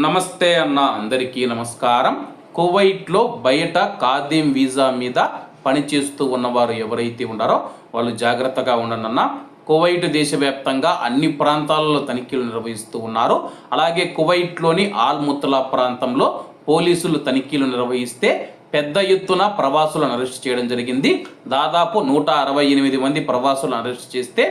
నమస్తే అన్న అందరికీ నమస్కారం. కువైట్లో బయట ఖాదీం వీసా మీద పనిచేస్తూ ఉన్నవారు ఎవరైతే ఉన్నారో వాళ్ళు జాగ్రత్తగా ఉండనన్న. కువైట్ దేశవ్యాప్తంగా అన్ని ప్రాంతాలలో తనిఖీలు నిర్వహిస్తూ ఉన్నారు. అలాగే కువైట్లోని ఆల్ ముత్తలా ప్రాంతంలో పోలీసులు తనిఖీలు నిర్వహిస్తే పెద్ద ఎత్తున ప్రవాసులను అరెస్ట్ చేయడం జరిగింది. దాదాపు నూట అరవై ఎనిమిది మంది ప్రవాసులను అరెస్ట్ చేస్తే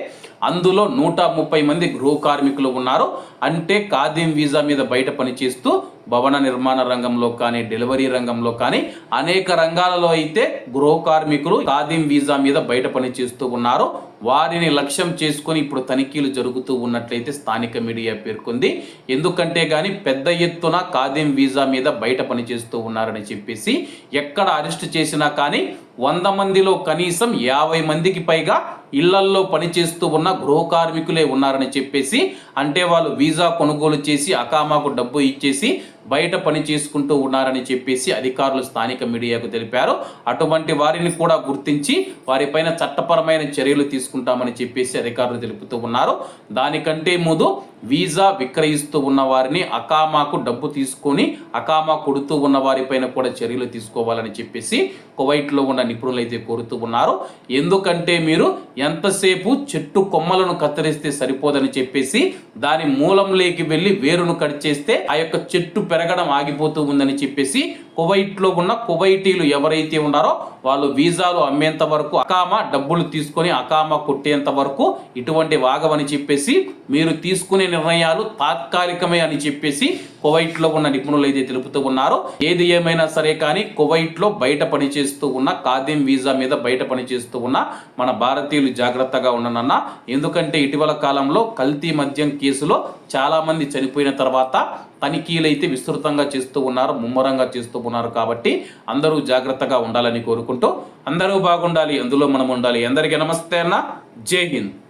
అందులో నూట ముప్పై మంది గృహ కార్మికులు ఉన్నారు. అంటే ఖాదీం వీసా మీద బయట పనిచేస్తూ భవన నిర్మాణ రంగంలో కానీ డెలివరీ రంగంలో కానీ అనేక రంగాలలో అయితే గృహ కార్మికులు ఖాదీం వీసా మీద బయట పనిచేస్తూ ఉన్నారు. వారిని లక్ష్యం చేసుకొని ఇప్పుడు తనిఖీలు జరుగుతూ ఉన్నట్లయితే స్థానిక మీడియా పేర్కొంది. ఎందుకంటే కానీ పెద్ద ఎత్తున ఖాదీం వీసా మీద బయట పనిచేస్తూ ఉన్నారని చెప్పేసి ఎక్కడ అరెస్ట్ చేసినా కానీ వంద మందిలో కనీసం యాభై మందికి పైగా ఇళ్ళల్లో పనిచేస్తూ ఉన్న గృహ కార్మికులే ఉన్నారని చెప్పేసి అంటే వాళ్ళు వీసా కొనుగోలు చేసి అకామాకు డబ్బు ఇచ్చేసి బయట పని చేసుకుంటూ ఉన్నారని చెప్పేసి అధికారులు స్థానిక మీడియాకు తెలిపారు. అటువంటి వారిని కూడా గుర్తించి వారిపైన చట్టపరమైన చర్యలు తీసుకుంటామని చెప్పేసి అధికారులు తెలుపుతూ ఉన్నారు. దానికంటే ముందు వీసా విక్రయిస్తూ ఉన్న వారిని అకామాకు డబ్బు తీసుకొని అకామా కొడుతూ ఉన్న వారిపైన కూడా చర్యలు తీసుకోవాలని చెప్పేసి కువైట్లో ఉన్న నిపుణులు అయితే కోరుతూ ఉన్నారు. ఎందుకంటే మీరు ఎంతసేపు చెట్టు కొమ్మలను కత్తిరిస్తే సరిపోదని చెప్పేసి దాని మూలంలోకి వెళ్ళి వేరును కట్ చేస్తే ఆ యొక్క చెట్టు పెరగడం ఆగిపోతూ ఉందని చెప్పేసి కువైట్లో ఉన్న కువైటీలు ఎవరైతే ఉన్నారో వాళ్ళు వీసాలు అమ్మేంత వరకు అకామా డబ్బులు తీసుకొని అకామా కొట్టేంత వరకు ఇటువంటి వాగవని చెప్పేసి మీరు తీసుకునే నిర్ణయాలు తాత్కాలికమే అని చెప్పేసి కువైట్లో ఉన్న నిపుణులు అయితే తెలుపుతూ ఉన్నారు. ఏది ఏమైనా సరే కానీ కువైట్లో బయట పనిచేస్తూ ఉన్న కాదిం వీసా మీద బయట పనిచేస్తూ ఉన్న మన భారతీయులు జాగ్రత్తగా ఉండనన్న. ఎందుకంటే ఇటీవల కాలంలో కల్తీ మద్యం కేసులో చాలామంది చనిపోయిన తర్వాత తనిఖీలు అయితే విస్తృతంగా చేస్తూ ఉన్నారు ముమ్మరంగా చేస్తూ ఉన్నారు కాబట్టి అందరూ జాగ్రత్తగా ఉండాలని కోరుకుంటూ అందరూ బాగుండాలి అందులో మనం ఉండాలి అందరికీ నమస్తే అన్న. జై హింద్.